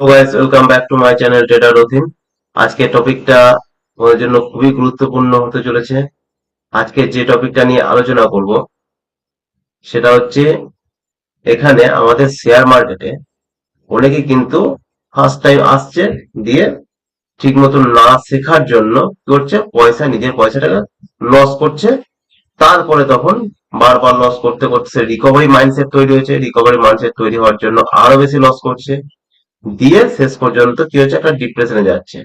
Guys welcome back to my channel trader Rathin আজকে টপিকটা তোমাদের জন্য খুবই গুরুত্বপূর্ণ হতে চলেছে। আজকে যে টপিকটা নিয়ে আলোচনা করব, সেটা হচ্ছে এখানে আমাদের শেয়ার মার্কেটে অনেকে কিন্তু ফার্স্ট টাইম আসছে দিয়ে ঠিক মতো না শেখার জন্য কি করছে, পয়সা, নিজের পয়সাটাকে লস করছে। তারপরে তখন বারবার লস করতে করতে রিকভারি মাইন্ডসেট তৈরি হয়েছে। রিকভারি মাইন্ডসেট তৈরি হওয়ার জন্য আরও বেশি লস করছে। দিয়ে শেষ পর্যন্ত কি হচ্ছে একটা ডিপ্রেশনে যাচ্ছে।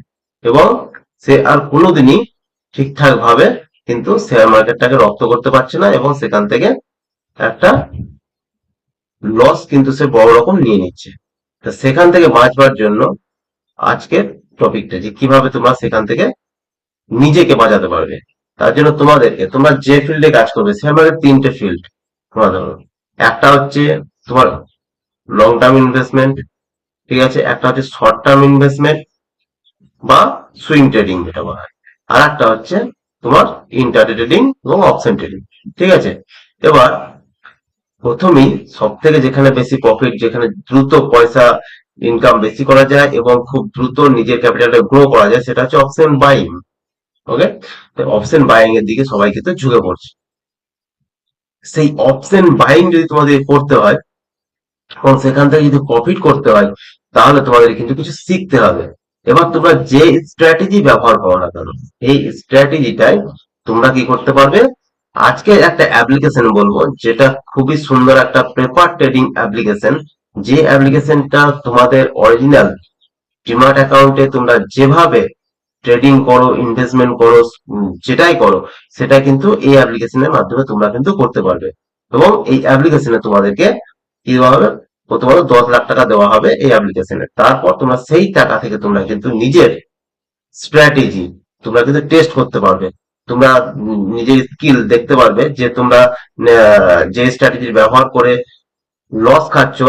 এবং সে আর কোনোদিনই ঠিকঠাক ভাবে কিন্তু শেয়ার মার্কেটটাকে রপ্ত করতে পারছে না এবং সেখান থেকে একটা লস কিন্তু সে বড় রকম নিয়ে নিচ্ছে। তো সেখান থেকে বাঁচবার জন্য আজকের টপিকটা যে কীভাবে তোমরা সেখান থেকে নিজেকে বাঁচাতে পারবে। তার জন্য তোমাদেরকে তোমরা যে ফিল্ডে কাজ করবে শেয়ার মার্কেট তিনটে ফিল্ড তোমরা ধরো একটা হচ্ছে তোমার লং টার্ম ইনভেস্টমেন্ট ঠিক আছে? একটা হচ্ছে শর্ট টার্ম ইনভেস্টমেন্ট বা সুইং ট্রেডিং যেটা বলা হয়। আর একটা হচ্ছে তোমার ইন্টারডে ট্রেডিং এবং অপশন ট্রেডিং ঠিক আছে? এবার প্রথমেই সব থেকে যেখানে বেশি প্রফিট যেখানে দ্রুত পয়সা ইনকাম বেশি করা যায় এবং খুব দ্রুত নিজের ক্যাপিটালটা গ্রো করা যায়, সেটা হচ্ছে option buying okay option buying এর দিকে সবাই কিন্তু ঝুঁকে পড়ছে। সেই অপশন বাইং যদি তোমাদের করতে হয় এবং সেখান থেকে যদি প্রফিট করতে হয়, তাহলে তোমাদের কিন্তু কিছু শিখতে হবে। এবার তোমরা যে স্ট্র্যাটেজি ব্যবহার করো না কেন, এই স্ট্র্যাটেজিটাই তোমরা কি করতে পারবে? আজকে একটা অ্যাপ্লিকেশন বলব, যেটা খুবই সুন্দর একটা পেপার ট্রেডিং অ্যাপ্লিকেশন যে অ্যাপ্লিকেশনটা তোমাদের অরিজিনাল ডিমার্ট অ্যাকাউন্টে তোমরা যেভাবে ট্রেডিং করো ইনভেস্টমেন্ট করো যেটাই করো, সেটা কিন্তু এই অ্যাপ্লিকেশনের মাধ্যমে তোমরা কিন্তু করতে পারবে। এবং এই অ্যাপ্লিকেশনে তোমাদেরকে কি দেওয়া হবে প্রথমত দশ লাখ টাকা দেওয়া হবে এই অ্যাপ্লিকেশনে তারপর তোমরা সেই টাকা থেকে তোমরা কিন্তু নিজের স্ট্র্যাটেজি তোমরা কিন্তু টেস্ট করতে পারবে। তোমরা নিজের স্কিল দেখতে পারবে যে তোমরা যে স্ট্র্যাটেজি ব্যবহার করে লস খাচ্ছ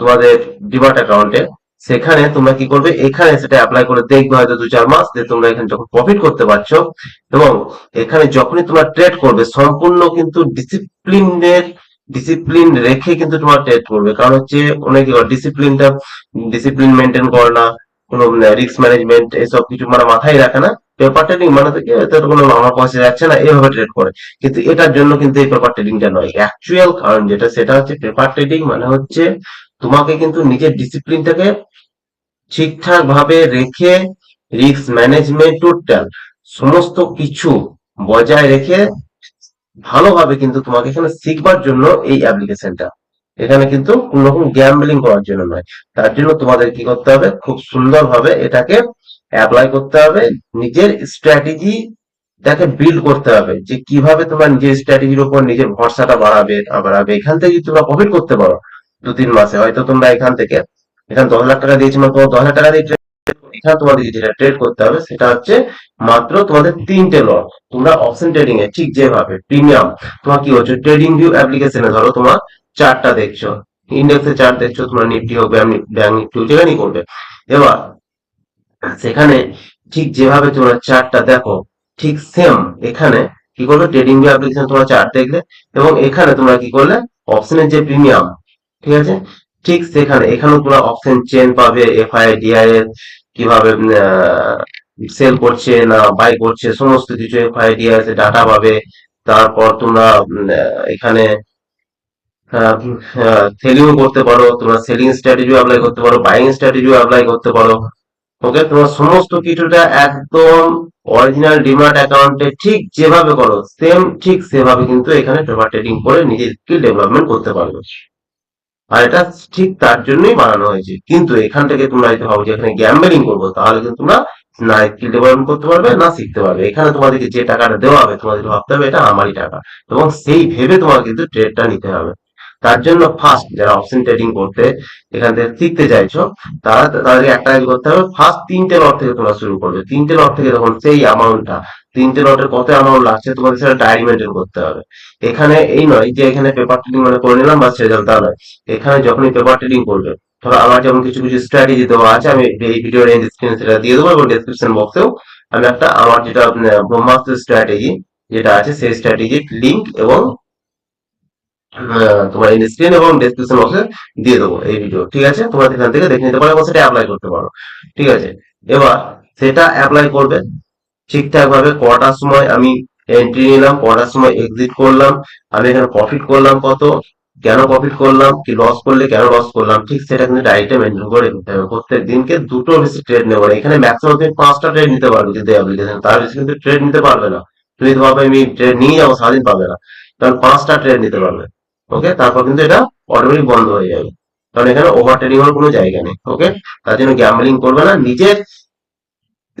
তোমাদের ডিমার্ট অ্যাকাউন্টে সেখানে তোমরা কি করবে? এখানে সেটা অ্যাপ্লাই করে দেখবে হয়তো দু চার মাস যে তোমরা এখানে যখন প্রফিট করতে পারছ এবং এখানে যখনই তোমরা ট্রেড করবে, সম্পূর্ণ কিন্তু ডিসিপ্লিনের ডিসিপ্লিন রেখে কিন্তু তোমার ট্রেড করবে। কারণ হচ্ছে অনেকে ডিসিপ্লিনটা ডিসিপ্লিন মেনটেন করে না, কোনো রিস্ক ম্যানেজমেন্ট এসব কিছু মানে মাথায় রাখে না। পেপার ট্রেডিং মানে থেকে এতে তো কোনো আমার পয়সা যাচ্ছে না এইভাবে ট্রেড করে। কিন্তু এটার জন্য কিন্তু এই পেপার ট্রেডিংটা নয়। অ্যাকচুয়াল কারণ যেটা, সেটা হচ্ছে পেপার ট্রেডিং মানে হচ্ছে তোমাকে কিন্তু নিজের ডিসিপ্লিনটাকে ঠিকঠাক ভাবে রেখে রিস্ক ম্যানেজমেন্ট টোটাল সমস্ত কিছু বজায় রেখে ভালোভাবে কিন্তু তোমাকে এখানে শিখবার জন্য এই অ্যাপ্লিকেশনটা। এখানে কিন্তু কোন রকম গ্যাম্বলিং করার জন্য নয়। তার জন্য তোমাদের কি করতে হবে? খুব সুন্দরভাবে এটাকে অ্যাপ্লাই করতে হবে। নিজের স্ট্র্যাটেজি তাকে বিল্ড করতে হবে যে কীভাবে তোমার নিজের স্ট্র্যাটেজির উপর নিজের ভরসাটা বাড়াবে বাড়াবে। এখান থেকে যদি তোমরা প্রফিট করতে পারো দু তিন মাসে, হয়তো তোমরা এখান থেকে, এখানে দশ লাখ টাকা দিয়েছি মানে তোমার দশ লাখ টাকা দিয়ে। এখানে তোমাদের যেটা ট্রেড করতে হবে, সেটা হচ্ছে মাত্র তোমাদের তিনটে লট তোমরা অপশন ট্রেডিং এ ঠিক যেভাবে প্রিমিয়াম তোমার কি হচ্ছে ট্রেডিং ভিউ অ্যাপ্লিকেশনে ধরো তোমার চারটা দেখছ। ইন্ডেক্সে চার্ট দেখছ, তোমার নিফটি হোক ব্যাংক নিফটি হোক যেখানেই করবে। এবার সেখানে ঠিক যেভাবে তোমরা চার্টটা দেখো, ঠিক সেম এখানে কি করবে? ট্রেডিং ভিউ অ্যাপ্লিকেশন তোমরা চার্ট দেখলে এবং এখানে তোমরা কি করলে? অপশনের যে প্রিমিয়াম ঠিক আছে? ঠিক সেখানে এখানেও তোমরা অপশন চেন পাবে এফআই ডিআইএস কীভাবে সেল করছে না বাই করছে, সমস্ত কিছু এফআই ডিআইএস ডাটা পাবে, তারপর তোমরা এখানে সেলিং করতে পারো, তোমরা সেলিং স্ট্র্যাটেজিও অ্যাপ্লাই করতে পারো বাইং স্ট্র্যাটেজিও অ্যাপ্লাই করতে পারো ওকে তোমার সমস্ত কিছুটা একদম অরিজিনাল ডিমার্ট অ্যাকাউন্টে ঠিক যেভাবে করো সেম ঠিক সেভাবে কিন্তু এখানে পেপার ট্রেডিং করে নিজের স্কিল ডেভেলপমেন্ট করতে পারবে। আর এটা ঠিক তার জন্যই বানানো হয়েছে। কিন্তু এখান থেকে তোমরা যদি ভাবো যে এখানে গ্যাম্বলিং করব, তাহলে কিন্তু তোমরা না স্কিল ডেভেলপমেন্ট করতে পারবে, না শিখতে পারবে। এখানে তোমাদেরকে যে টাকাটা দেওয়া হবে তোমাদেরকে ভাবতে হবে এটা আমারই টাকা। এবং সেই ভেবে তোমাকে কিন্তু ট্রেডটা নিতে হবে। তার জন্য ফার্স্ট যারা অপশন ট্রেডিং করতে এখান থেকে শিখতে চাইছো, তারা তাদেরকে একটা কাজ করতে হবে। ফার্স্ট তিনটে লট থেকে তোমরা শুরু করবে। তিনটে লট থেকে তখন সেই অ্যামাউন্টটা তিনটে লটের কত অ্যামাউন্ট লাগছে তোমাদের সেটা ডায়েরি মেনটেন করতে হবে। এখানে এই নয় যে এখানে পেপার ট্রেডিং মানে করে নিলাম বা দিলাম তা নয়। এখানে যখনই পেপার ট্রেডিং করবে, ধরো আমার যেমন কিছু কিছু স্ট্র্যাটেজি দেওয়া আছে, আমি এই ভিডিওর স্ক্রিনে সেটা দিয়ে দেবো এবং ডেসক্রিপশন বক্সেও আমি একটা আমার যেটা ব্রহ্মাস্ত্র স্ট্র্যাটেজি যেটা আছে, সেই স্ট্র্যাটেজির লিঙ্ক এবং তোমার এবং ডেসক্রিপশন বক্সে দিয়ে দেবো এই ভিডিও ঠিক আছে? তোমরা এখান থেকে দেখে নিতে পারো এবং সেটা অ্যাপ্লাই করতে পারো। ঠিক আছে? এবার সেটা অ্যাপ্লাই করবে ঠিকঠাক ভাবে কটার সময় আমি এন্ট্রি নিলাম কটার সময় এক্সিট করলাম, আমি এখানে প্রফিট করলাম কত, কেন প্রফিট করলাম, কি লস করলে কেন লস করলাম, ঠিক সেটা কিন্তু ডাইরেক্টে মেনটেন করে নিতে হবে। প্রত্যেক দিনকে দুটো বেশি ট্রেড নেব না। এখানে ম্যাক্সিমাম তুমি পাঁচটা ট্রেড নিতে পারবে যদি অ্যাপ্লিকেশন তার বেশি কিন্তু ট্রেড নিতে পারবে না। তুমি ভাবে আমি ট্রেড নিয়ে যাব, সারাদিন পাবে না। কারণ পাঁচটা ট্রেড নিতে পারবে। ওকে তারপর কিন্তু এটা অটোমেটিক বন্ধ হয়ে যাবে। কারণ এখানে ওভার ট্রেডিং এর কোনো জায়গা নেই। ওকে তার জন্য গ্যাম্বলিং করবে না। নিজের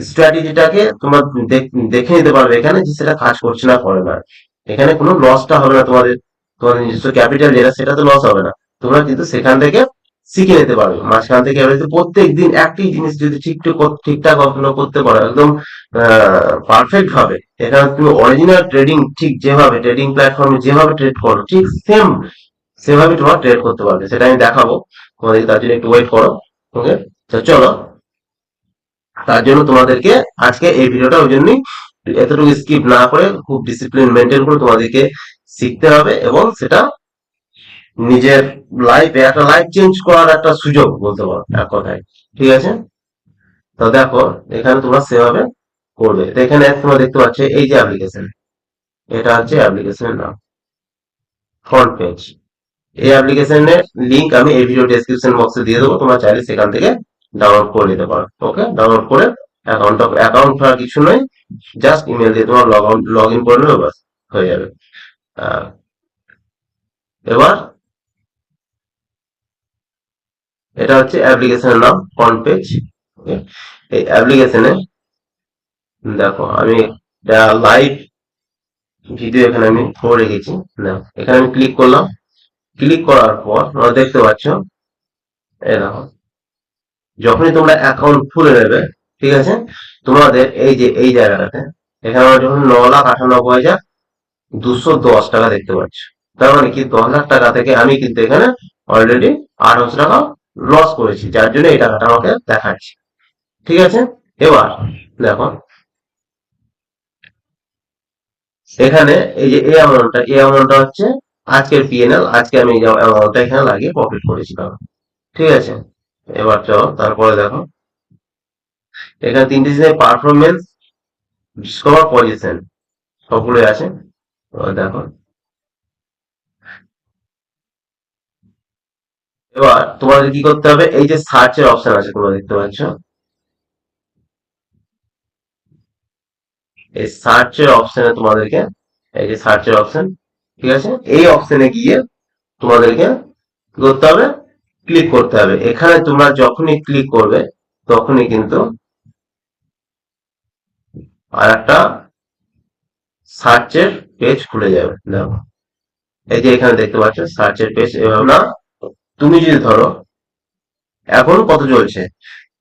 স্ট্র্যাটেজিটাকে তোমার দেখ- নিতে পারবে এখানে যে সেটা কাজ করছে না, করে না। এখানে কোনো লসটা হবে না তোমাদের তোমাদের নিজস্ব ক্যাপিটাল যেটা সেটা তো লস হবে না। তোমরা কিন্তু সেখান থেকে শিখে নিতে পারবে। মাঝখান থেকে এবার প্রত্যেক দিন একই জিনিস যদি ঠিকঠাক ঠিকঠাক কখনো করতে পারো, একদম পারফেক্ট ভাবে, এখানে তুমি অরিজিনাল ট্রেডিং ঠিক যেভাবে ট্রেডিং প্ল্যাটফর্মে যেভাবে ট্রেড করো, ঠিক সেম সেভাবে তোমরা ট্রেড করতে পারবে। সেটা আমি দেখাবো। তোমাদের তার জন্য একটু ওয়েট করো। ওকে তো চলো। তার জন্য তোমাদেরকে আজকে এই ভিডিওটা ওই জন্যই এতটুকু স্কিপ না করে খুব ডিসিপ্লিন মেনটেন করে তোমাদেরকে শিখতে হবে এবং সেটা নিজের লাইফে একটা লাইফ চেঞ্জ করার একটা সুযোগ বলতে পারো, এক কথায়। ঠিক আছে? তো দেখো, এখানে তোমরা সেভাবে করবে। তো এখানে তোমরা দেখতে পাচ্ছ, এই যে অ্যাপ্লিকেশন এটা হচ্ছে অ্যাপ্লিকেশনের নাম। ফ্রন্ট পেজ এই অ্যাপ্লিকেশনের লিংক আমি এই ভিডিও ডেসক্রিপশন বক্সে দিয়ে দেবো, তোমরা চাইলে সেখান থেকে ডাউনলোড করে নিতে পারো। ওকে ডাউনলোড করে অ্যাকাউন্ট অ্যাকাউন্ট আর কিছু নয় জাস্ট ইমেল দিয়ে তোমার লগ লগ ইন করে নেবে বাস হয়ে যাবে। এবার এটা হচ্ছে অ্যাপ্লিকেশনের নাম ফ্রন্ট পেজ এই অ্যাপ্লিকেশনে দেখো, আমি লাইভ ভিডিও এখানে আমি করে রেখেছি। দেখো এখানে আমি ক্লিক করলাম। ক্লিক করার পর দেখতে পাচ্ছ, এই দেখো যখনই তোমরা অ্যাকাউন্ট খুলে নেবে, ঠিক আছে? তোমাদের এই যে, এই জায়গাটাতে, এখানে আমরা যখন ন লাখ আটানব্বই হাজার দুশো দশ টাকা দেখতে পাচ্ছি। তার মানে কি? দশ লাখ টাকা থেকে আমি কিন্তু এখানে অলরেডি আঠারোশো টাকা লস করেছি, যার জন্য এই টাকাটা আমাকে দেখাচ্ছে। ঠিক আছে? এবার, দেখো। এখানে এই যে, এই অ্যামাউন্টটা এই অ্যামাউন্টটা হচ্ছে আজকের পিএনএল আজকে আমি অ্যামাউন্টটা এখানে লাগিয়ে প্রফিট করেছিলাম। ঠিক আছে? এবার চলো, তারপরে দেখো। এখানে তিনটে জিনিস পারফরমেন্স ডিসকভার পজিশন সবগুলোই আছে। দেখো। এবার তোমাদের কি করতে হবে? এই যে সার্চের অপশন আছে, তোমরা দেখতে পাচ্ছ। এই সার্চের অপশনে তোমাদেরকে, এই যে সার্চের অপশন ঠিক আছে? এই অপশনে গিয়ে তোমাদেরকে কি করতে হবে? ক্লিক করতে হবে। এখানে তোমরা যখনই ক্লিক করবে, তখনই কিন্তু আর একটা সার্চের পেজ খুলে যাবে। দেখো, এই যে এখানে দেখতে পাচ্ছ সার্চের পেজ এভাবে না, তুমি যদি ধরো, এখন কত চলছে?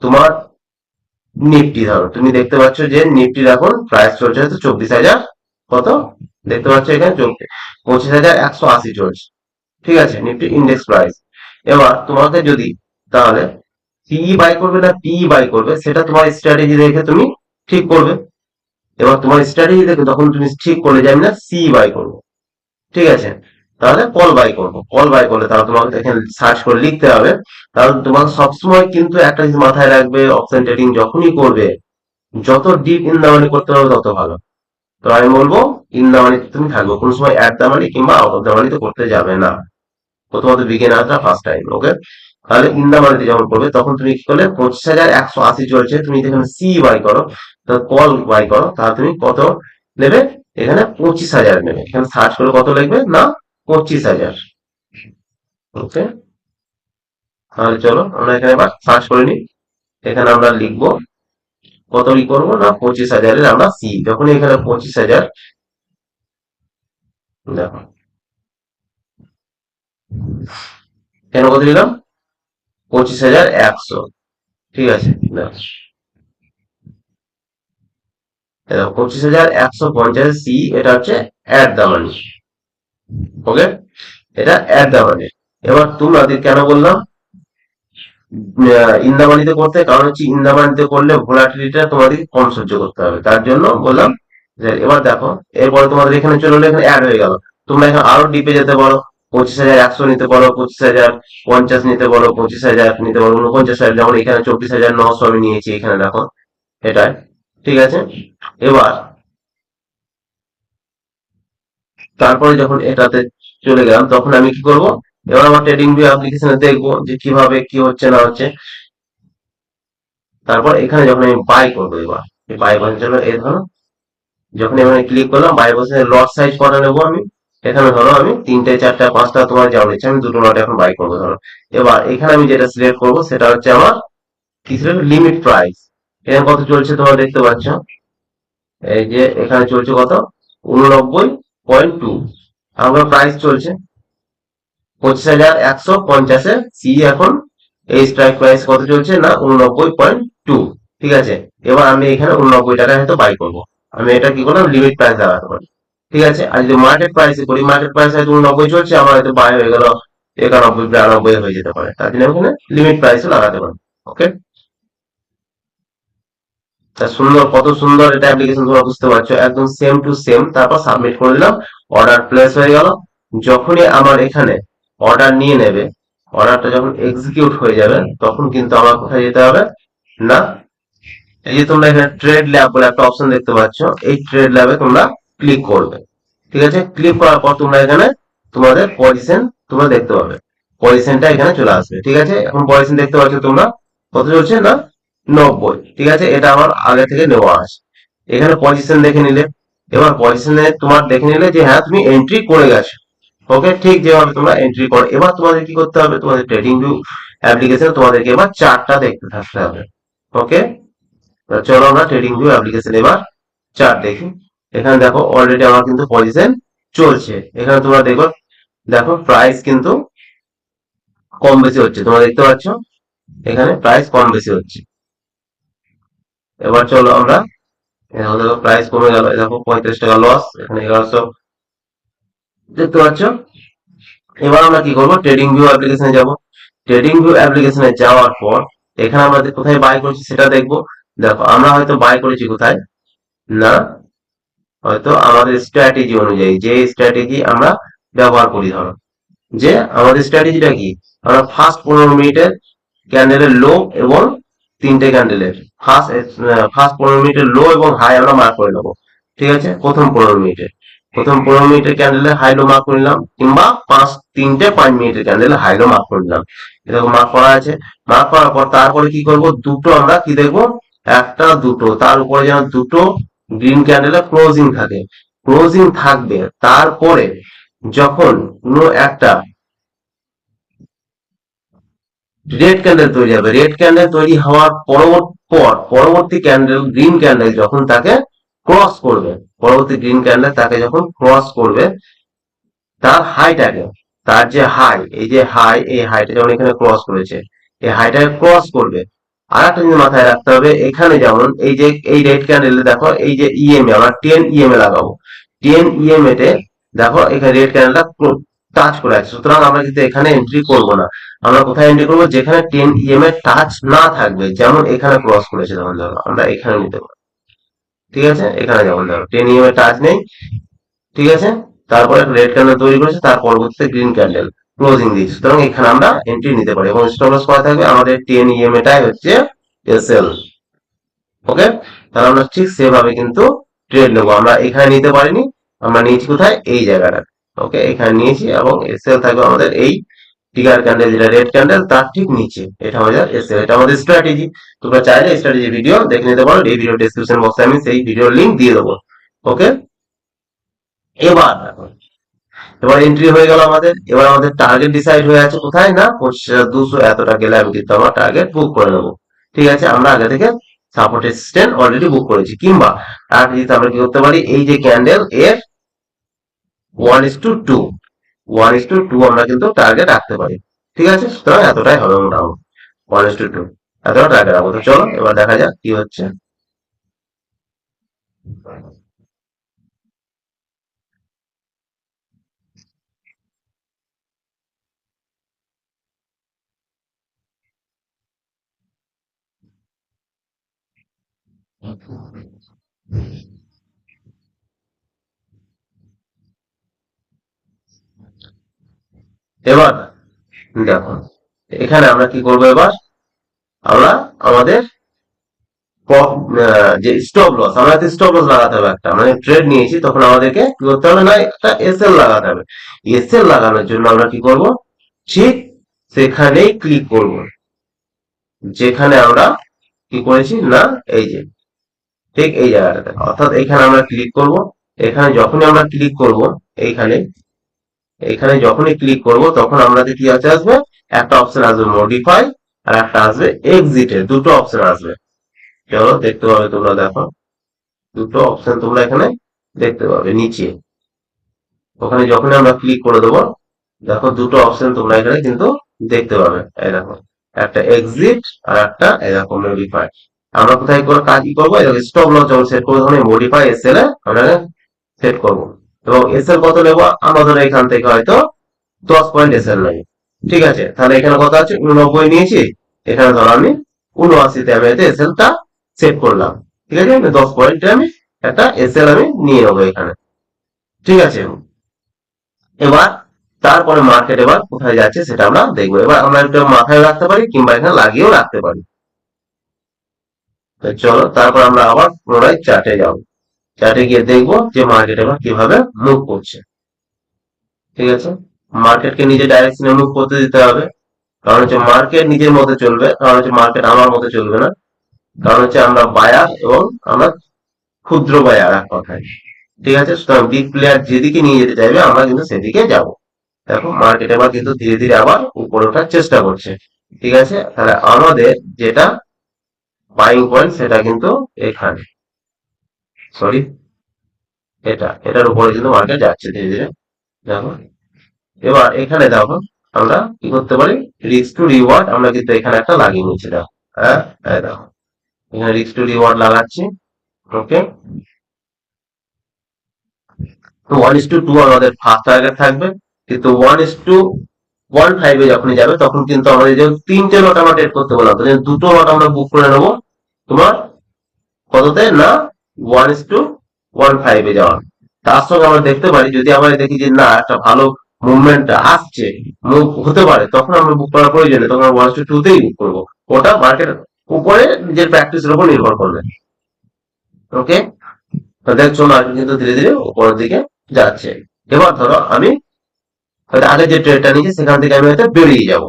তোমার নিফটি ধরো, তুমি দেখতে পাচ্ছ যে নিফটির এখন প্রাইস চলছে হচ্ছে চব্বিশ হাজার, কত? দেখতে পাচ্ছ এখানে পঁচিশ হাজার একশো আশি চলছে। ঠিক আছে, নিফটি ইন্ডেক্স প্রাইস এবার তোমাকে যদি তাহলে পিই বাই করবে না পিই বাই করবে, সেটা তোমার স্ট্র্যাটেজি দেখে তুমি ঠিক করবে। এবার তোমার স্ট্র্যাটেজি দেখে তখন তুমি ঠিক করলে যে না সি বাই করব। ঠিক আছে? তাহলে কল বাই করব। কল বাই করলে তাহলে তোমাকে এখানে সার্চ করে লিখতে হবে। তাহলে তোমাকে সবসময় কিন্তু একটা জিনিস মাথায় রাখবে অপশন ট্রেডিং যখনই করবে, যত ডিপ ইন দা মানি করতে পারবে, তত ভালো। তো আমি বলব ইন দা মানিতে তুমি থাকবে। কোনো সময় অ্যাট দা মানি কিংবা আউট অফ দা মানিতে করতে যাবে না। প্রথমত বিগিনাররা ফার্স্ট টাইম ওকে তাহলে ইন মানিতে যখন করবে তখন তুমি কি করলে, পঁচিশ হাজার একশো আশি চলছে তুমি যেখানে সি বাই করো কল বাই করো, তাহলে তুমি কত নেবে? এখানে পঁচিশ হাজার নেবে। এখানে সার্চ করে কত লিখবে? না, পঁচিশ হাজার। ওকে তাহলে চলো, আমরা এখানে এবার সার্চ করে নিই। এখানে আমরা লিখব, কত কি করব? না, পঁচিশ হাজারের আমরা সি যখন এখানে পঁচিশ হাজার, দেখো কেন কত দিলাম? পঁচিশ হাজার একশো। ঠিক আছে পঁচিশ হাজার একশো পঞ্চাশ সি, এটা হচ্ছে অ্যাড দা মানি ওকে এটা অ্যাড দা মানি এবার তোমাদের কেন বললাম? ইন্দামানিতে করতে, কারণ হচ্ছে ইন্দামানিতে করলে ভোলাটিলিটা তোমাদের কম সহ্য করতে হবে। তার জন্য বললাম এবার দেখো, এরপরে তোমাদের এখানে চলে এখানে অ্যাড হয়ে গেল। তোমরা এখানে আরও ডিপে যেতে পারো। পঁচিশ হাজার একশো নিতে পারো পঁচিশ হাজার পঞ্চাশ নিতে পারো পঁচিশ হাজার নিতে পারো উনপঞ্চাশ হাজার, যেমন এখানে চব্বিশ হাজার নশো আমি নিয়েছি এখানে, দেখো, এটাই, ঠিক আছে? এবার, তারপরে যখন এটাতে চলে গেলাম, তখন আমি কি করব? এবার আমার ট্রেডিং ভিউ অ্যাপ্লিকেশনে দেখব যে কীভাবে কি হচ্ছে, না হচ্ছে। তারপর এখানে যখন আমি বাই করব এবার বাই বাটন জন্য, এই ধরো, যখন এখানে ক্লিক করলাম বাই বসে লট সাইজ করা নেব আমি? এখানে ধরো আমি তিনটে, চারটা, পাঁচটা তোমার যেমন ইচ্ছে আমি দুটো লট এখন বাই করব, ধরো। এবার এখানে আমি যেটা সিলেক্ট করব, সেটা হচ্ছে আমার কি লিমিট প্রাইস এখানে কত চলছে তোমরা দেখতে পাচ্ছ? এই যে এখানে চলছে কত? উননব্বই পয়েন্ট টু আমার প্রাইস চলছে? পঁচিশ হাজার একশো পঞ্চাশে সি এখন এই স্ট্রাইক প্রাইস কত চলছে না? উননব্বই পয়েন্ট টু ঠিক আছে? এবার আমি এখানে উননব্বই টাকা হয়তো বাই করব। আমি এটা কি করলাম? লিমিট প্রাইস লাগাতে পারি। ঠিক আছে? আর যদি মার্কেট প্রাইসে করি মার্কেট প্রাইস হয়তো নব্বই চলছে, আমার হয়তো বাই হয়ে গেল একানব্বই, বিরানব্বই হয়ে যেতে পারে। তার জন্য এখানে লিমিট প্রাইসও লাগাতে পারি ওকে সুন্দর, কত সুন্দর এটা অ্যাপ্লিকেশন তোমরা বুঝতে পারছ। একদম সেম টু সেম তারপর সাবমিট করে দিলাম অর্ডার প্লেস হয়ে গেল। যখনই আমার এখানে অর্ডার নিয়ে নেবে অর্ডারটা যখন এক্সিকিউট হয়ে যাবে, তখন কিন্তু আমার কোথায় যেতে হবে? না? এই যে তোমরা এখানে ট্রেড ল্যাব বলে একটা অপশন দেখতে পাচ্ছ, এই ট্রেড ল্যাবে তোমরা ক্লিক করবে। ঠিক আছে? ক্লিক করার পর তোমরা এখানে তোমাদের পজিশন তোমরা দেখতে পাবে। পজিশনটা এখানে চলে আসবে। ঠিক আছে? এখন পজিশন দেখতে পাচ্ছ তোমরা? কত চলছে না? নব্বই। ঠিক আছে? এটা আমার আগে থেকে নেওয়া আছে। এখানে পজিশন দেখে নিলে। এবার পজিশনে তোমার দেখে নিলে যে হ্যাঁ তুমি এন্ট্রি করে গেছো। ওকে ঠিক যেভাবে তোমরা এন্ট্রি করো। এবার তোমাদের কি করতে হবে? তোমাদের ট্রেডিং ভিউ অ্যাপ্লিকেশন তোমাদেরকে এবার চারটা দেখতে থাকতে হবে। ওকে চলো আমরা ট্রেডিং ভিউ অ্যাপ্লিকেশন এবার চার দেখি। এখানে দেখো অলরেডি আমার কিন্তু পজিশন চলছে। এখানে তোমরা দেখো দেখো প্রাইস কিন্তু কম বেশি হচ্ছে। তোমরা দেখতে পাচ্ছ? এখানে প্রাইস কম বেশি হচ্ছে। এবার চলো আমরা দেখো প্রাইস কমে গেল। দেখো পঁয়ত্রিশ টাকা লস এখানে এগারোশো। দেখতে পাচ্ছ? এবার আমরা কি করব? ট্রেডিং ভিউ অ্যাপ্লিকেশনে যাব। ট্রেডিং ভিউ অ্যাপ্লিকেশনে যাওয়ার পর, এখানে আমরা কোথায় বাই করছি সেটা দেখব। দেখো, আমরা হয়তো বাই করেছি কোথায়? না? হয়তো আমাদের স্ট্র্যাটেজি অনুযায়ী, যে স্ট্র্যাটেজি আমরা ব্যবহার করি, ধরো। যে আমাদের স্ট্র্যাটেজিটা কি? আমরা ফার্স্ট পনেরো মিনিটের ক্যান্ডেলের লো এবং তিনটে ক্যান্ডেলের ফার্স্ট ফার্স্ট পনেরো মিনিটের লো এবং হাই আমরা মার্ক করে নেব। ঠিক আছে? প্রথম পনেরো মিনিটে। প্রথম পনেরো মিনিটের ক্যান্ডেলে হাই লো মার্ক করে নিলাম, কিংবা পাঁচ, তিনটে, পাঁচ মিনিটের ক্যান্ডেলে হাই লো মার্ক করে নিলাম। এরকম মার্ক করা আছে। মার্ক করার পর তারপরে কি করব? দুটো আমরা কি দেখব? একটা, দুটো। তার উপরে যেন দুটো গ্রিন ক্যান্ডেলে ক্লোজিং থাকে। ক্লোজিং থাকবে, তারপরে যখন কোনো একটা রেড ক্যান্ডেল তৈরি হবে রেড ক্যান্ডেল তৈরি হওয়ার পরবর্তী পর, পরবর্তী ক্যান্ডেল গ্রিন ক্যান্ডেল যখন তাকে ক্রস করবে, পরবর্তী গ্রিন ক্যান্ডেল তাকে যখন ক্রস করবে, তার হাইটাকে তার যে হাই এই যে হাই এই হাইটা যেমন এখানে ক্রস করেছে, এই হাইটাকে ক্রস করবে আর একটা জিনিস মাথায় রাখতে হবে। এখানে যেমন এই যে, এই রেড ক্যান্ডেলে দেখো, এই যে ইএমএ আমরা টেন ইএমএ লাগাবো। টেন ইএমএ তে দেখো, এখানে রেড ক্যান্ডেলটা টাচ করে আছে। সুতরাং আমরা কিন্তু এখানে এন্ট্রি করব না। আমরা কোথায় এন্ট্রি করব? যেখানে টেন ইএমএ টাচ না থাকবে, যেমন এখানে ক্রস করেছে তখন ধরো, আমরা এখানে নিতে পারি। ঠিক আছে? এখানে যেমন ধরো টেন ইএমএ টাচ নেই। ঠিক আছে? তারপরে রেড ক্যান্ডেল তৈরি করেছে, তার পরবর্তীতে গ্রিন ক্যান্ডেল ক্লোজিং দিই সুতরাং এখানে আমরা এন্ট্রি নিতে পারি এবং স্টপ লস করা থাকবে আমাদের টেন ইএম এটাই হচ্ছে এসএল ওকে তাহলে আমরা ঠিক সেভাবে কিন্তু ট্রেড নেব। আমরা এখানে নিতে পারিনি, আমরা নিয়েছি কোথায়? এই জায়গাটা ওকে এখানে নিয়েছি এবং এসএল থাকবে আমাদের এই টিকার ক্যান্ডেল যেটা রেড ক্যান্ডেল তার ঠিক নিচে। এটা আমাদের এসএল এটা আমাদের স্ট্র্যাটেজি তোমরা চাইলে স্ট্র্যাটেজি ভিডিও দেখে নিতে পারো, এই ভিডিও ডেসক্রিপশন বক্সে আমি সেই ভিডিওর লিংক দিয়ে দেবো। ওকে এবার এবার এন্ট্রি হয়ে গেল আমাদের। এবার আমাদের টার্গেট ডিসাইড হয়ে আছে কোথায় না? পঁচিশ হাজার দুশো এতটা গেলে আমি কিন্তু আমার টার্গেট বুক করে নেব। ঠিক আছে, আমরা আগে থেকে সাপোর্ট স্ট্যান্ড অলরেডি বুক করেছি। কিংবা যদি আমরা কি করতে পারি, এই যে ক্যান্ডেল এর one is to two one is to two আমরা কিন্তু টার্গেট রাখতে পারি। ঠিক আছে, সুতরাং এতটাই হবে মোটামুটি one is to two two target রাখব। তো চলো, এবার দেখা যাক কি হচ্ছে। এবার দেখো, এখানে আমরা কি করব এবার? আমরা আমাদের যে স্টপ লস আমরা স্টপ লস লাগাতে হবে একটা মানে ট্রেড নিয়েছি, তখন আমাদেরকে কি করতে হবে না, একটা এসএল লাগাতে হবে। এসএল লাগানোর জন্য আমরা কি করব? ঠিক সেখানেই ক্লিক করব। যেখানে আমরা কি করেছি না, এই যে ঠিক এই জায়গাটাতে। অর্থাৎ এখানে আমরা ক্লিক করব। এখানে যখনই আমরা ক্লিক করব, এইখানে এখানে যখনই ক্লিক করব, তখন আমাদের কি আছে আসবে, একটা অপশন আসবে মডিফাই আর একটা আসবে এক্সিটের দুটো অপশন আসবে। চলো, দেখতে পাবে তোমরা, দেখো। দুটো অপশন তোমরা এখানে দেখতে পাবে, নিচে। ওখানে যখন আমরা ক্লিক করে দেবো, দেখো দুটো অপশন তোমরা এখানে কিন্তু দেখতে পাবে। এই দেখো, একটা এক্সিট আর একটা, এই দেখো মডিফাই আমরা কোথায় করে কাজ কি করব স্টপ লস যখন সেট করব তখন মডিফাই এসএল এ আমরা সেট করব। এবং এসএল কত নেব? আমরা ধরো এখান থেকে হয়তো দশ পয়েন্ট এসএল নেই। ঠিক আছে? তাহলে এখানে কত আছে? উননব্বই নিয়েছি। এখানে ধরো আমি উনআশিতে আমি এতে টা সেট করলাম। ঠিক আছে? আমি দশ পয়েন্টে আমি একটা এসএল আমি নিয়ে নেব এখানে। ঠিক আছে? এবার তারপরে মার্কেট এবার কোথায় যাচ্ছে সেটা আমরা দেখব। এবার আমরা একটু মাথায় রাখতে পারি কিংবা এখানে লাগিয়েও রাখতে পারি। তো চলো, তারপর আমরা আবার পুনরায় চার্টে যাব। চার্টে গিয়ে দেখব যে মার্কেট এবার কীভাবে মুভ করছে। ঠিক আছে? মার্কেটকে নিজে ডাইরেকশনে মুভ করতে দিতে হবে। কারণ হচ্ছে মার্কেট নিজের মতো চলবে, কারণ হচ্ছে মার্কেট আমার মতো চলবে না। কারণ হচ্ছে আমরা বায়ার এবং আমরা ক্ষুদ্র বায়ার এক কথায়। ঠিক আছে? সুতরাং বিগ প্লেয়ার যেদিকে নিয়ে যেতে চাইবে, আমরা কিন্তু সেদিকে যাব। দেখো মার্কেট এবার কিন্তু ধীরে ধীরে আবার উপরে ওঠার চেষ্টা করছে। ঠিক আছে? তাহলে আমাদের যেটা বাইং পয়েন্ট সেটা কিন্তু এখানে। সরি এটা, এটার উপরে কিন্তু মার্কেট যাচ্ছে ধীরে ধীরে। দেখো। এবার এখানে দেখো, আমরা কি করতে পারি? রিস্ক টু রিওয়ার্ড আমরা কিন্তু এখানে একটা লাগিয়ে নিচ্ছি দেখো। হ্যাঁ? দেখো। এখানে রিস্ক টু রিওয়ার্ড লাগাচ্ছি। ওকে তো ওয়ান ইস টু টু আমাদের ফার্স্ট টার্গেট থাকবে। কিন্তু ওয়ান ইস টু ওয়ান ফাইভে যখনই যাবে, তখন কিন্তু আমাদের যে তিনটে লট আমরা ট্রেড করতে বললাম। দুটো লট আমরা বুক করে নেব। তোমার কততে? না? ওয়ান ইস টু ওয়ান ফাইভে যাওয়া। তার সঙ্গে আমরা দেখতে পারি, যদি আমরা দেখি যে না, একটা ভালো মুভমেন্ট আসছে মুভ হতে পারে, তখন আমরা বুক করার প্রয়োজন তখন আমরা ওয়ান টু টুতেই বুক করব। ওটা মার্কেট উপরে নিজের প্র্যাকটিসের উপর নির্ভর করবে। ওকে দেখছ মার্কেট কিন্তু ধীরে ধীরে উপরের দিকে যাচ্ছে। এবার ধরো আমি আগে যে ট্রেডটা নিয়েছি, সেখান থেকে আমি হয়তো বেরিয়ে যাব।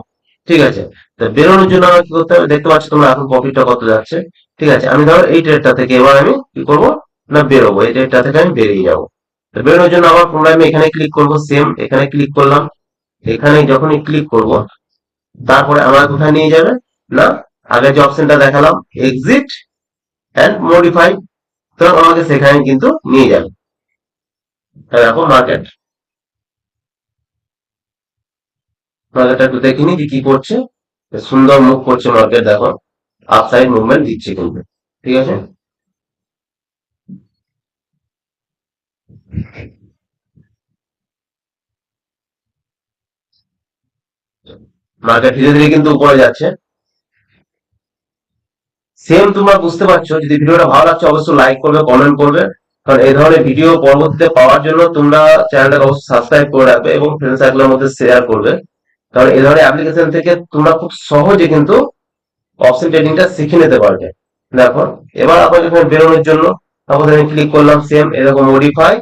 ঠিক আছে? তো বেরোনোর জন্য আমার কি করতে হবে? দেখতে পাচ্ছ তোমরা এখন প্রফিটটা কত যাচ্ছে? ঠিক আছে, আমি ধরো এই ট্রেডটা থেকে এবার আমি কি করব? না, বেরোবো। এই ট্রেডটা থেকে আমি বেরিয়ে যাব। বেরোনোর জন্য আবার পুনরায় আমি এখানে ক্লিক করব সেম এখানে ক্লিক করলাম। এখানে যখনই ক্লিক করব, তারপরে আমার কোথায় নিয়ে যাবে? না, আগে যে অপশনটা দেখালাম এক্সিট অ্যান্ড মডিফাই তো আমাকে সেখানে কিন্তু নিয়ে যাবে। দেখো মার্কেট মার্কেটটা একটু দেখিনি যে কি করছে। সুন্দর মুখ করছে মার্কেট দেখো। আপসাইড মুভমেন্ট দিচ্ছে কিন্তু, ঠিক আছে? মার্কেট ধীরে ধীরে কিন্তু উপরে যাচ্ছে। সেম তোমরা বুঝতে পারছ, যদি ভিডিওটা ভালো লাগছে অবশ্যই লাইক করবে কমেন্ট করবে। কারণ এই ধরনের ভিডিও পরবর্তীতে পাওয়ার জন্য তোমরা চ্যানেলটাকে অবশ্যই সাবস্ক্রাইব করে রাখবে এবং ফ্রেন্ড সার্কেলের মধ্যে শেয়ার করবে। কারণ এই ধরনের অ্যাপ্লিকেশন থেকে তোমরা খুব সহজে কিন্তু অপশন ট্রেডিংটা শিখে নিতে পারবে। দেখো, এবার আপনার এখানে বেরোনোর জন্য তারপর আমি ক্লিক করলাম সেম এরকম মডিফাই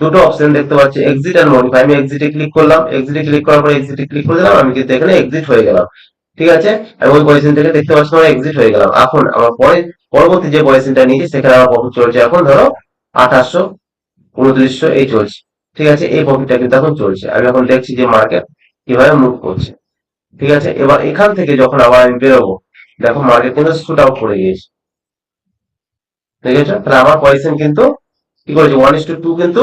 দুটো অপশন দেখতে পাচ্ছি এক্সিট আর মডিফাই আমি এক্সিটে ক্লিক করলাম এক্সিটে ক্লিক করার পর এক্সিটে ক্লিক করে দিলাম, আমি কিন্তু এখানে এক্সিট হয়ে গেলাম। ঠিক আছে? আমি ওই পজিশন থেকে দেখতে পাচ্ছি আমার এক্সিট হয়ে গেলাম। এখন আমার পরে, পরবর্তী যে পজিশনটা নিয়েছি, সেখানে আমার প্রফিট চলছে এখন, ধরো, আঠাশশো উনত্রিশশো, এই চলছে। ঠিক আছে? এই প্রফিটটা কিন্তু এখন চলছে। আমি এখন দেখছি যে মার্কেট কীভাবে মুভ করছে। ঠিক আছে? এবার এখান থেকে যখন আবার আমি বেরোবো দেখো মার্কেট কিন্তু শুট আউট করে গিয়েছে। আছে? তাহলে আমার পজিশন কিন্তু কি করেছে? ওয়ান ইস টু টু কিন্তু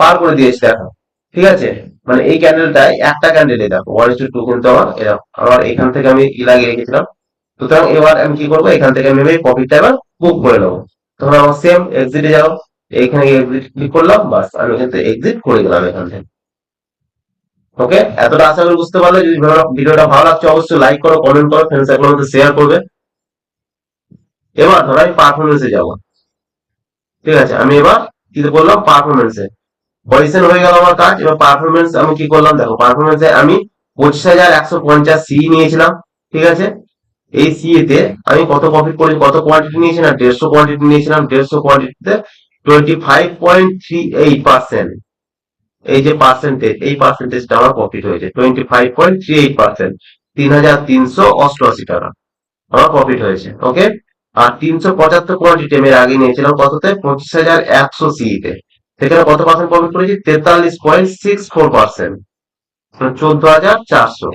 পার করে দিয়েছে, দেখো। ঠিক আছে? মানে এই ক্যান্ডেলটাই একটা ক্যান্ডেলে দেখো ওয়ান ইস টু টু কিন্তু আমার এরকম আমার এখান থেকে আমি ই লাগিয়ে রেখেছিলাম? সুতরাং এবার আমি কি করব? এখান থেকে আমি প্রফিটটা এবার বুক করে নেব। তখন আমার সেম এক্সিটে যাও। এইখানে এক্সিট ক্লিক করলাম বাস আমি কিন্তু এক্সিট করে গেলাম এখান থেকে। ওকে এতটা আশা করি বুঝতে পারলে যদি ভিডিওটা- ভালো লাগছে, অবশ্যই লাইক করো কমেন্ট করো ফ্রেন্ড সার্কেলের মধ্যে শেয়ার করবে। এবার ধরো আমি পারফরমেন্সে যাব। ঠিক আছে? আমি এবার কি বললাম পারফরমেন্সে পজিশন হয়ে গেল আমার কাজ, এবার পারফরমেন্স আমি কি করলাম? দেখো পারফরমেন্সে আমি পঁচিশ হাজার একশো পঞ্চাশ সি নিয়েছিলাম, ঠিক আছে? এই সি এতে আমি কত প্রফিট করি কত কোয়ান্টিটি নিয়েছিলাম? দেড়শো কোয়ান্টিটি নিয়েছিলাম, দেড়শো কোয়ান্টিটিতে twenty five point three eight percent এই যে পার্সেন্টেজ এই পার্সেন্টেজটা আমার প্রফিট হয়েছে twenty five point three eight percent তিন হাজার তিনশো অষ্টআশি টাকা আমার প্রফিট হয়েছে ওকে আর তিনশো পঁচাত্তর কোয়ান্টিটি আমি আগে নিয়েছিলাম কততে? পঁচিশ হাজার একশো সিতে সেখানে কত পার্সেন্ট প্রফিট করেছি? তেতাল্লিশ পয়েন্ট সিক্স ফোর পার্সেন্ট চোদ্দ হাজার চারশো।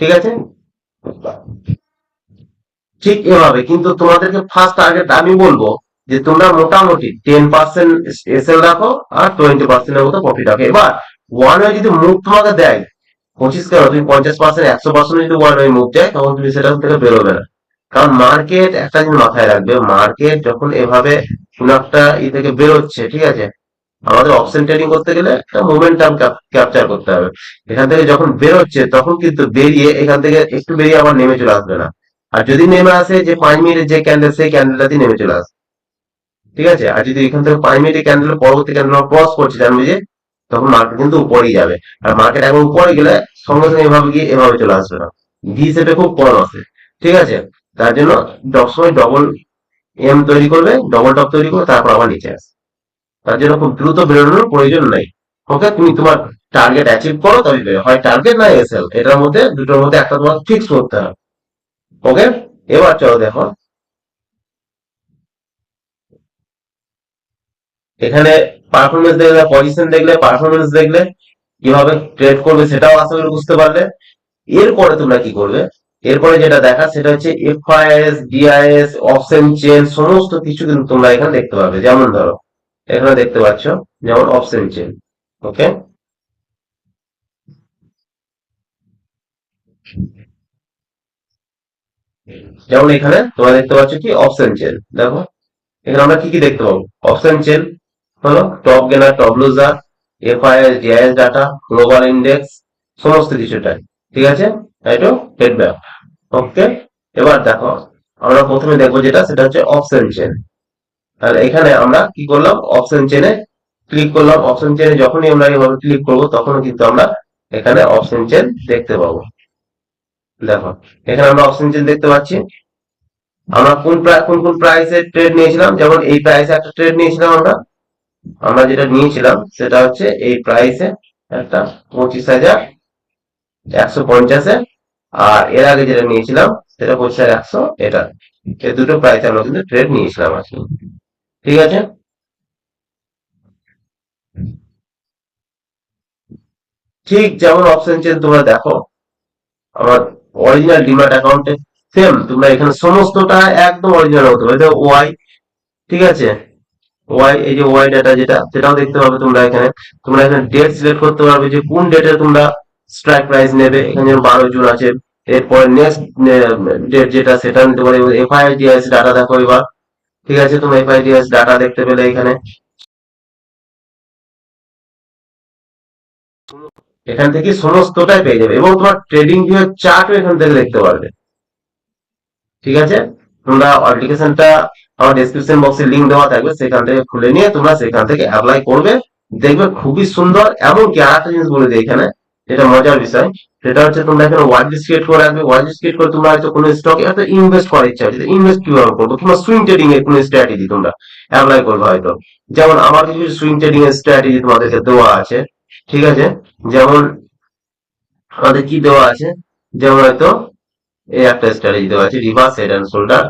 ঠিক আছে? ঠিক এভাবে, কিন্তু তোমাদেরকে ফার্স্ট টার্গেট আমি বলব যে তোমরা মোটামুটি টেন পার্সেন্ট এসএল রাখো আর টোয়েন্টি পার্সেন্টের মতো প্রফিট রাখো। এবার ওয়ান ওয়ে যদি মুভ তোমাকে দেয়, পঁচিশ কেন? তুমি পঞ্চাশ পার্সেন্ট একশো পার্সেন্ট যদি ওয়ান ওয়ে মুভ দেয়, তখন তুমি সেটা থেকে বেরোবে না। কারণ মার্কেট একটা জিনিস মাথায় রাখবে মার্কেট যখন এভাবে কোন একটা ই থেকে বেরোচ্ছে, ঠিক আছে? আমাদের অপশন ট্রেডিং করতে গেলে একটা মোমেন্টাম ক্যাপচার করতে হবে। এখান থেকে যখন বেরোচ্ছে, তখন কিন্তু বেরিয়ে, এখান থেকে একটু বেরিয়ে আবার নেমে চলে আসবে না। আর যদি নেমে আসে যে পাঁচ মিনিটের যে ক্যান্ডেল সেই ক্যান্ডেলটাতে নেমে চলে আসবে। ঠিক আছে? আর যদি এখান থেকে পাঁচ মিনিটের ক্যান্ডেল পরবর্তী ক্যান্ডেল ক্রস করছে জানবে যে তখন মার্কেট কিন্তু উপরেই যাবে। আর মার্কেট এখন উপরে গেলে সঙ্গে সঙ্গে এভাবে গিয়ে এভাবে চলে আসবে না। ভি সেপে খুব কম আসে। ঠিক আছে? তার জন্য সবসময় ডবল এম তৈরি করবে ডবল টপ তৈরি করবে, তারপর আবার নিচে আসবে। তার জন্য খুব দ্রুত বেরোনোর প্রয়োজন নাই। ওকে তুমি তোমার টার্গেট অ্যাচিভ করো, তবে বেরো। হয় টার্গেট না এসএল এটার মধ্যে, দুটোর মধ্যে একটা তোমার ফিক্স করতে হবে। ওকে এবার চলো দেখো। এখানে পারফরমেন্স দেখলে পজিশন দেখলে পারফরমেন্স দেখলে কীভাবে ট্রেড করবে সেটাও আশা করি বুঝতে পারলে। এরপরে তোমরা কি করবে? এরপরে যেটা দেখা সেটা হচ্ছে এফআইএস ডিআইএস অপশন চেন সমস্ত কিছু কিন্তু তোমরা এখানে দেখতে পাবে। যেমন ধরো, এখানে দেখতে পাচ্ছ, যেমন অপশন চেন ওকে যেমন এখানে তোমরা দেখতে পাচ্ছ কি? অপশন চেন দেখো। এখানে আমরা কি কি দেখতে পাবো? অপশন চেন হলো top gainer top loser FIIs DIIs data global index সমস্ত কিছুটাই ঠিক আছে? এইটো ফিডব্যাক ওকে এবার দেখো, আমরা প্রথমে দেখব যেটা, সেটা হচ্ছে অপশন চেন তাহলে এখানে আমরা কি করলাম? অপশন চেনে ক্লিক করলাম। অপশন চেনে যখনই আমরা এভাবে ক্লিক করব তখন কিন্তু আমরা এখানে অপশন চেন দেখতে পাবো। দেখো, এখানে আমরা অপশন চেন দেখতে পাচ্ছি। আমরা কোন কোন কোন প্রাইসে ট্রেড নিয়েছিলাম? যেমন এই প্রাইসে একটা ট্রেড নিয়েছিলাম আমরা। আমরা যেটা নিয়েছিলাম, সেটা হচ্ছে এই প্রাইসে একটা পঁচিশ হাজার একশো পঞ্চাশে আর এর আগে যেটা নিয়েছিলাম, সেটা পঁচিশ হাজার একশো এটা। এই দুটো প্রাইসে আমরা কিন্তু ট্রেড নিয়েছিলাম আজকে ঠিক আছে? ঠিক যেমন অপশন চেন তোমরা দেখো, আমার অরিজিনাল ডিমার্ট অ্যাকাউন্টে সেম তোমরা এখানে সমস্তটা একদম অরিজিনাল হতে হবে ওয়াই ঠিক আছে? ওয়াই এই যে ওয়াই ডাটা যেটা, সেটাও দেখতে পাবে তোমরা এখানে। তোমরা এখানে ডেট সিলেক্ট করতে পারবে যে কোন ডেটে তোমরা স্ট্রাইক প্রাইস নেবে। এখানে বারো জুন আছে, এরপরে নেক্সট ডেট যেটা, সেটা নিতে পারে। এফআইডিএস ডাটা দেখো এবার। ঠিক আছে, তোমরা এফআইডিএস ডাটা দেখতে পেলে এখানে। এখান থেকে সমস্তটাই পেয়ে যাবে। এবং তোমার ট্রেডিং ভিউ চার্টও এখান থেকে দেখতে পারবে। ঠিক আছে? তোমরা অ্যাপ্লিকেশনটা আমার ডেসক্রিপশন বক্সে লিংক দেওয়া থাকবে, সেখান থেকে খুলে নিয়ে তোমরা সেখান থেকে অ্যাপ্লাই করবে। দেখবে খুবই সুন্দর, এমনকি আর একটা জিনিস বলে দিই এখানে, যেটা মজার বিষয়, সেটা হচ্ছে তোমরা এখানে ওয়াচ লিস্ট ক্রিয়েট করে রাখবে। ওয়াচ লিস্ট ক্রিয়েট করে তোমরা হয়তো কোনো স্টকে হয়তো ইনভেস্ট করার ইচ্ছা আছে ইনভেস্ট কীভাবে করব? তোমরা সুইং ট্রেডিং এর কোনো স্ট্র্যাটেজি তোমরা অ্যাপ্লাই করবে হয়তো। যেমন আমার কিছু সুইং ট্রেডিং এর স্ট্র্যাটেজি তোমাদেরকে দেওয়া আছে, ঠিক আছে? যেমন আমাদের কি দেওয়া আছে? যেমন হয়তো এই একটা স্ট্র্যাটেজি দেওয়া আছে রিভার্স হেড অ্যান্ড শোল্ডার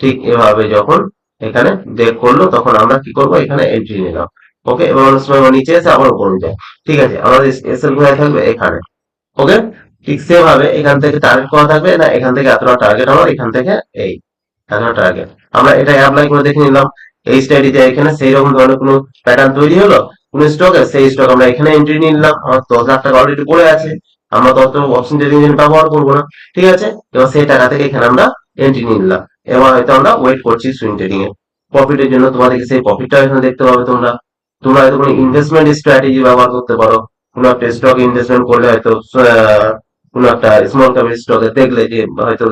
ঠিক এভাবে যখন এখানে ব্রেক করল, তখন আমরা কি করব? এখানে এন্ট্রি নিলাম ওকে এবং অনেক সময় নিচে এসে আবার উপরে যায়। ঠিক আছে? আমাদের এসএল কোথায় থাকবে এখানে। ওকে ঠিক সেভাবে এখান থেকে টার্গেট করা থাকবে না? এখান থেকে এতটা টার্গেট আমার, এখান থেকে এই। এতটা টার্গেট আমরা এটা অ্যাপ্লাই করে দেখে নিলাম। এই স্টাডিতে এখানে সেই রকম ধরনের কোনো প্যাটার্ন তৈরি হলো? কোন স্টকে সেই স্টক আমরা এখানে এন্ট্রি নিলাম। আমার দশ লাখ টাকা অলরেডি পড়ে আছে। আমরা তত অপশন ট্রেডিং ব্যবহার করব না। ঠিক আছে? এবার সেই টাকা থেকে এখানে আমরা এন্ট্রি নিলাম। এবার হয়তো আমরা ওয়েট করছি সুইং ট্রেডিং এ। প্রফিটের জন্য তোমাদেরকে সেই প্রফিটটা এখানে দেখতে পাবে তোমরা। তোমরা হয়তো কোনো ইনভেস্টমেন্ট স্ট্র্যাটেজি ব্যবহার করতে পারো। কোনো একটা স্টক ইনভেস্টমেন্ট করলে হয়তো কোনো একটা স্মল ক্যাপিটাল স্টকে দেখলে যে হয়তো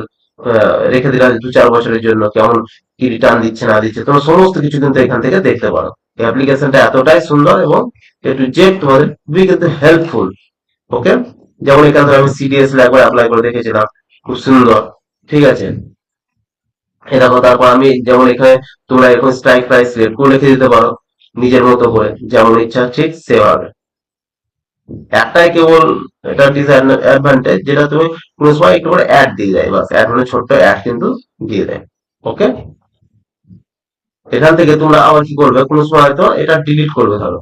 রেখে দিলাম দু চার বছরের জন্য কেমন কি রিটার্ন দিচ্ছে না দিচ্ছে। তোমরা সমস্ত কিছু কিন্তু এখান থেকে দেখতে পারো। অ্যাপ্লিকেশনটা এতটাই সুন্দর এবং এ টু তোমাদের খুবই কিন্তু হেল্পফুল ওকে যেমন এখান থেকে আমি সিডিএস একবার অ্যাপ্লাই করে দেখেছিলাম। খুব সুন্দর। ঠিক আছে? এ দেখো, তারপর আমি যেমন এখানে তোমরা এরকম স্ট্রাইক প্রাইস রেট করে লিখে দিতে পারো, নিজের মতো করে, যেমন ইচ্ছা ঠিক সেভাবে। একটাই কেবল এটা ডিসঅ্যাডভান্টেজ যেটা তুমি কোনো সময় একটু করে অ্যাড দিয়ে দেয়, বাস অ্যাড মানে ছোট্ট অ্যাড কিন্তু দিয়ে দেয় ওকে এখান থেকে তোমরা আবার কি করবে, কোনো সময় হয়তো এটা ডিলিট করবে, ধরো।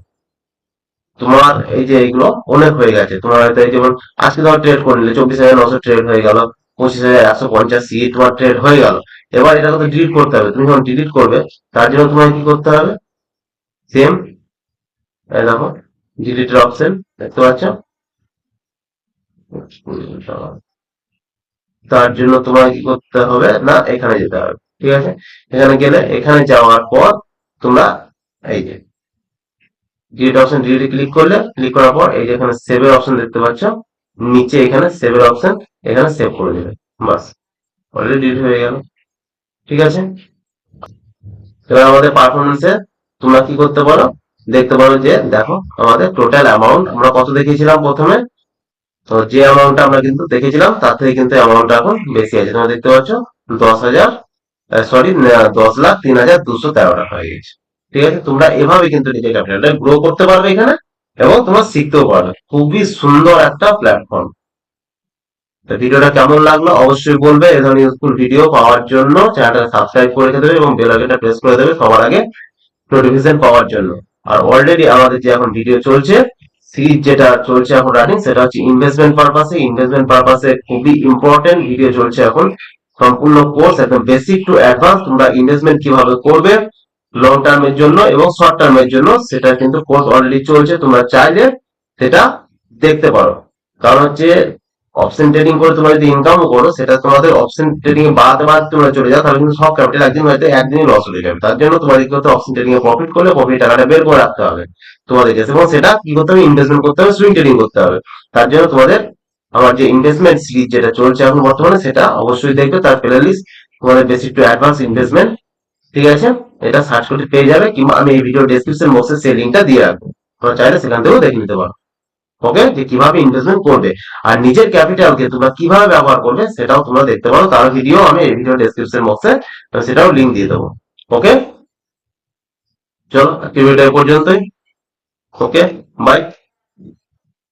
তোমার এই যে এইগুলো অনেক হয়ে গেছে, তোমার হয়তো এই যেমন, আজকে তোমার ট্রেড করে নিলে, চব্বিশ হাজার নশো ট্রেড হয়ে গেল পঁচিশ হাজার একশো পঞ্চাশ সি তোমার ট্রেড হয়ে গেল। এবার এটা কিন্তু ডিলিট করতে হবে। তুমি যখন ডিলিট করবে, তার জন্য তোমার কি করতে হবে? সেম দেখো ডিলিটের অপশন দেখতে পাচ্ছ? তার জন্য তোমার কি করতে হবে? না, এখানে যেতে হবে, ঠিক আছে? এখানে গেলে, এখানে যাওয়ার পর তোমরা এই যে ডিলিট অপশন ডিলিটে ক্লিক করলে ক্লিক করার পর এই যে এখানে সেভের অপশন দেখতে পাচ্ছ? নিচে এখানে সেভের অপশন এখানে সেভ করে দেবে। বাস অলরেডি ডিলিট হয়ে গেল। ঠিক আছে? এবার আমাদের পারফরমেন্সে তোমরা কি করতে পারো? দেখতে পারো যে, দেখো, আমাদের টোটাল অ্যামাউন্ট আমরা কত দেখিয়েছিলাম প্রথমে? তো যে অ্যামাউন্টটা আমরা কিন্তু দেখেছিলাম তার থেকে কিন্তু অ্যামাউন্টটা এখন বেশি আছে। তোমরা দেখতে পাচ্ছ, দশ হাজার সরি দশ লাখ তিন হাজার দুশো তেরো টাকা হয়ে গেছে। ঠিক আছে? তোমরা এভাবে কিন্তু নিজের ক্যাপিটালটা গ্রো করতে পারবে এখানে, এবং তোমরা শিখতেও পারবে। খুবই সুন্দর একটা প্ল্যাটফর্ম ভিডিওটা কেমন লাগল অবশ্যই বলবে। এ ধরনের ইউজফুল ভিডিও পাওয়ার জন্য চ্যানেলটা সাবস্ক্রাইব করে রেখে দেবে এবং বেল আইকনটা প্রেস করে দেবে সবার আগে নোটিফিকেশন পাওয়ার জন্য। আর অলরেডি আমাদের যে এখন ভিডিও চলছে সিরিজ যেটা চলছে এখন রানিং সেটা হচ্ছে ইনভেস্টমেন্ট পারপাসে ইনভেস্টমেন্ট পারপাসে খুবই ইম্পর্টেন্ট ভিডিও চলছে এখন। সম্পূর্ণ কোর্স একদম বেসিক টু অ্যাডভান্স তোমরা ইনভেস্টমেন্ট কীভাবে করবে লং টার্মের জন্য এবং শর্ট টার্মের জন্য, সেটা কিন্তু কোর্স অলরেডি চলছে। তোমরা চাইলে সেটা দেখতে পারো। কারণ হচ্ছে অপশন ট্রেডিং করে তোমরা যদি ইনকামও করো, সেটা তোমাদের অপশন ট্রেডিং এ বাদ বাদ তোমরা চলে যাও, তাহলে কিন্তু সব ক্যাপিটাল একদিন হয়তো একদিনই লস হয়ে যাবে। তার জন্য তোমাদেরকে হয়তো অপশন ট্রেডিং এ প্রফিট করলে প্রফিট টাকাটা বের করে রাখতে হবে তোমাদের কাছে। এবং সেটা কি করতে হবে? ইনভেস্টমেন্ট করতে হবে সুইং ট্রেডিং করতে হবে। তার জন্য তোমাদের আমার যে ইনভেস্টমেন্ট সিরিজ যেটা চলছে এখন বর্তমানে, সেটা অবশ্যই দেখবে। তার প্লে লিস্ট তোমাদের বেসিক টু অ্যাডভান্স ইনভেস্টমেন্ট ঠিক আছে? এটা সার্চ করতে পেয়ে যাবে, কিংবা আমি এই ভিডিও ডেসক্রিপশন বক্সে সেই লিঙ্কটা দিয়ে রাখব। তোমরা চাইলে সেখান থেকেও দেখে নিতে পারো। ওকে যে কীভাবে ইনভেস্টমেন্ট করবে আর নিজের ক্যাপিটালকে তোমরা কীভাবে ব্যবহার করবে সেটাও তোমরা দেখতে পারো। তার ভিডিও আমি এই ভিডিও ডেসক্রিপশন বক্সে সেটাও লিঙ্ক দিয়ে দেবো। ওকে চলো এই পর্যন্তই। Okay bye